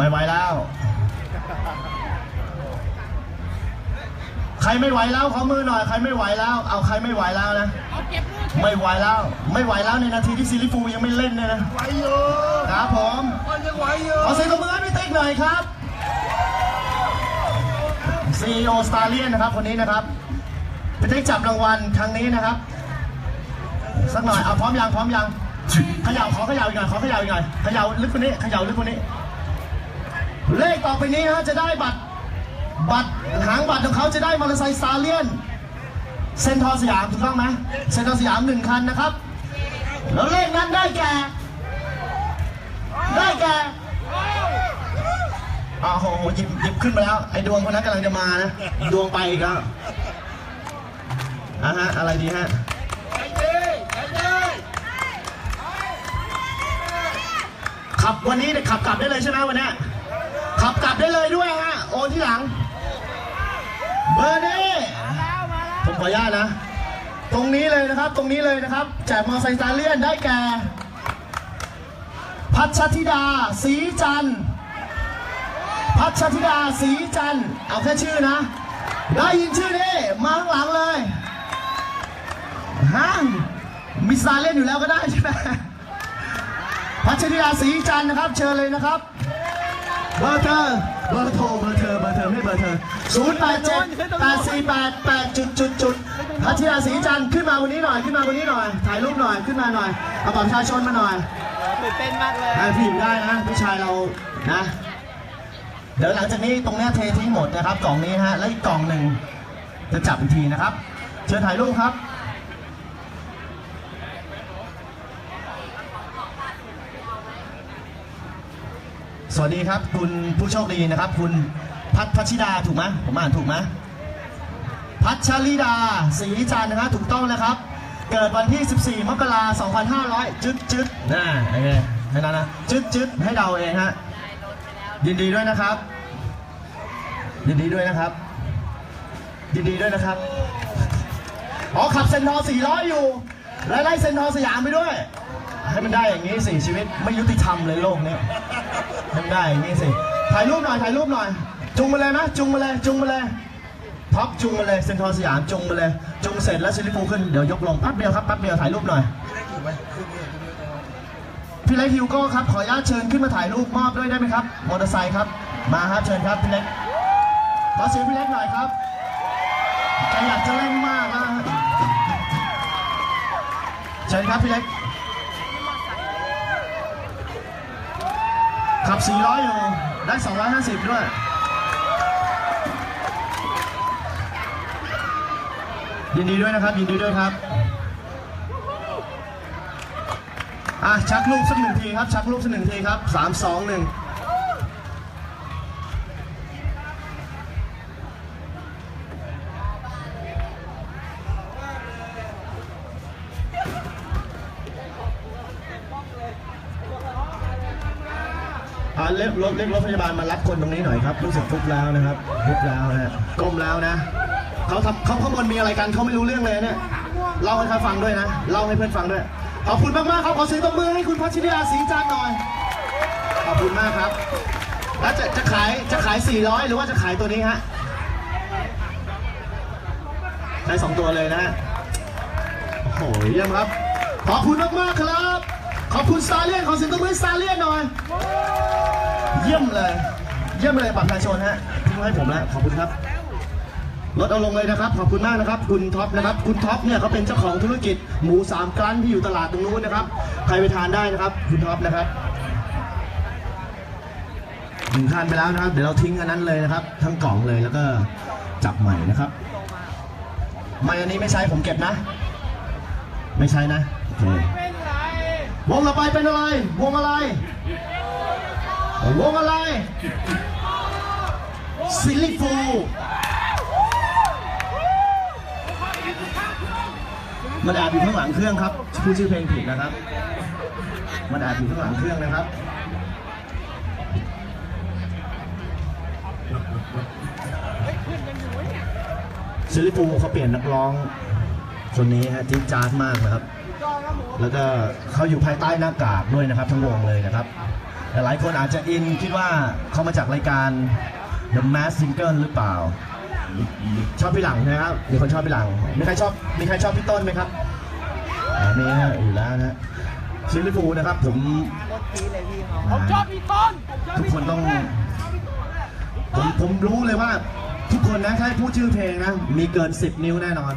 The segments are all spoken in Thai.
ไม่ไหวแล้ว ใครไม่ไหวแล้วขอมือหน่อยใครไม่ไหวแล้ว เอาใครไม่ไหวแล้วนะไม่ไหวแล้ว ไม่ไหวแล้วในนาทีที่ซิลิฟูยังไม่เล่นเนี่ยนะไหวอยู่ครับผมมันยังไหวอยู่ขอเสียงตบมือให้พี่ติ๊กหน่อยครับซีโอสตาร์เลียนนะครับคนนี้นะครับพี่ติ๊กจับรางวัลครั้งนี้นะครับ สักหน่อยเอาพร้อมยังพร้อมยังเขย่าขอเขย่าอีกหน่อยขอเขย่าอีกหน่อยเขย่าลึกกว่านี้เขย่าลึกกว่านี้ เลขต่อไปนี้ฮะจะได้บัตร บัตรหางบัตรของเขาจะได้มอเตอร์ไซค์สตาเลียน เซนทอสยามถูกต้องไหมเซนทอสยามหนึ่งคันนะครับ แล้วเลขนั้นได้แก่ ได้แก่อ้าวโหหยิบหยิบขึ้นมาแล้ว ไอ้ดวงคนนั้นกำลังจะมานะ ดวงไปอีกแล้วอะฮะ อะไรดีฮะใจดีใจดีขับวันนี้เนี่ยขับกลับได้เลยใช่ไหมวันนี้ ขับกลับได้เลยด้วยฮะ โอนที่หลัง เบอร์นี้ผมขออนุญาตนะ ตรงนี้เลยนะครับ ตรงนี้เลยนะครับ แจกมอเตอร์ไซค์สตาเลียนได้แก่ พัชธิดา สีจันทร์พัชธิดา สีจันทร์เอาแค่ชื่อนะ ได้ยินชื่อนี้มาข้างหลังเลยฮะมีสตาเลียนอยู่แล้วก็ได้ใช่ไหมพัชริยาศรีจันทร์นะครับ เชิญเลยนะครับ เบอร์เธอเบอร์โทรเบอร์เธอเบอร์เธอไม่เบอร์เธอศูนย์แปดเจ็ดแปดสี่แปดแปดจุดจุดจุดพัชริยาศรีจันทร์ขึ้นมาวันนี้หน่อยขึ้นมาวันนี้หน่อย ถ่ายรูปหน่อยขึ้นมาหน่อยเอาบัตรประชาชนมาหน่อยตื่นเต้นมากเลยให้พี่อยู่ได้นะพี่ชายเรานะเดี๋ยวหลังจากนี้ตรงเนี้ยเททิ้งหมดนะครับกล่องนี้ฮะแล้วอีกกล่องหนึ่งจะจับอีกทีนะครับ เชิญถ่ายรูปครับ วัสดีครับ คุณผู้โชคดีนะครับ คุณพัทพัชิดาถูกไหมผมอ่านถูกไหมพัชริดาศรีจันทร์นะครับถูกต้องนะครับ เกิดวันที่ 14 มกราคม2500 จึ๊ดจึ๊ดน่าไอ้ไงให้นั้นนะจึ๊ดจึ๊ดให้เดาเองฮะยินดีด้วยนะครับ ยินดีด้วยนะครับ ยินดีด้วยนะครับอ๋อขับเซนทอ400 อยู่ และได้เซนทอสยามไปด้วย ให้มันได้อย่างนี้สิชีวิตไม่ยุติธรรมเลยโลกนี้ทำได้อย่างนี่สิถ่ายรูปหน่อยถ่ายรูปหน่อย จุงมาเลยนะจุงมาเลยจุงมาเลยท็อปจุงมาเลยเซ็นทรัลสยามจุงมาเลยจุงเสร็จแล้วซิลิฟูขึ้นเดี๋ยวยกลงแป๊บเดียวครับแป๊บเดียวถ่ายรูปหน่อยพี่เล็กฮิวโก้ครับขออนุญาตเชิญขึ้นมาถ่ายรูปมอบด้วยได้ไหมครับมอเตอร์ไซค์ครับมาครับเชิญครับพี่เล็กขอเสียงพี่เล็กหน่อยครับอยากจะเล่นมากนะเชิญครับพี่เล็ก ขับ 400อยู่ได้ 250 ด้วย ยินดีด้วยนะครับ ยินดีด้วยครับอะชักลูกสักหนึ่งทีครับ ชักลูกสักหนึ่งทีครับ 3 2 1 อ่าเรียกรถเรียกรถพยาบาลมารับคนตรงนี้หน่อยครับรู้สึกทุกข์แล้วนะครับทุกข์แล้วนะฮะก้มแล้วนะเขาทำเขาข้างบนมีอะไรกันเขาไม่รู้เรื่องเลยเนี่ยเล่าให้เขาฟังด้วยนะเล่าให้เพื่อนฟังด้วยขอบคุณมากๆครับขอเสียงตบมือให้คุณพัชริยาศรีจันหน่อยขอบคุณมากครับแล้วจะจะขายจะขาย 400 หรือว่าจะขายตัวนี้ฮะใช้สองตัวเลยนะฮะโอ้โหเยี่ยมครับ ขอบคุณมากๆครับ ขอบคุณสตาร์เลียนขอเสียงตบมือให้สตาร์เลียนหน่อย ยี่ยมเลย เยี่ยมเลยบัตรประชาชนฮะทิ้งไว้ให้ผมแล้วขอบคุณครับลดเอาลงเลยนะครับขอบคุณมากนะครับ คุณท็อปนะครับ คุณท็อปเนี่ยเขาเป็นเจ้าของธุรกิจหมูสามกลั้นที่อยู่ตลาดตรงนู้นนะครับใครไปทานได้นะครับ คุณท็อปนะครับหนึ่งทานไปแล้วนะครับ เดี๋ยวเราทิ้งอันนั้นเลยนะครับ ทั้งกล่องเลยแล้วก็จับใหม่นะครับไม่อันนี้ไม่ใช้ผมเก็บนะ ไม่ใช้นะโอเควงต่อไปเป็นอะไร วงอะไร วงอะไรซิลลิฟูมันแอบอยู่ข้างหลังเครื่องครับพูดชื่อเพลงผิดนะครับ มันแอบอยู่ข้างหลังเครื่องนะครับซิลิฟูเขาเปลี่ยนนักร้องคนนี้ฮะจิ๊ดจ๊าดมากนะครับ แล้วก็เขาอยู่ภายใต้หน้ากากด้วยนะครับ ทั้งวงเลยนะครับ แต่หลายคนอาจจะอินคิดว่าเขามาจากรายการ The Mask Singer หรือเปล่า ชอบพี่หลังนะครับมีคนชอบพี่หลังมีใครชอบมีใครชอบพี่ต้นไหมครับอ่ามีฮะอยู่แล้วนะซิลลิฟูลนะครับผมผมชอบพี่ต้นผมชอบทุกพี่คนต้องผมผมรู้เลยว่า ทุกคนนะถ้าให้พูดชื่อเพลงนะ มีเกิน 10 นิ้วแน่นอน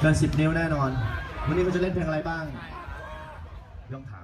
เกิน 10 นิ้วแน่นอน วันนี้เขาจะเล่นเพลงอะไรบ้างต้องถามกัน